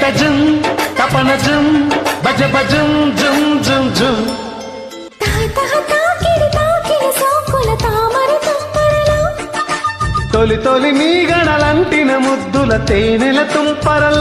తకిట జుమ్ తపన జుమ్ భజ తాకిడి సోకుల తామర తుంపరలో తొలి తొలి మీ గడలంటిన ముద్దుల తేనెల తుంపరలో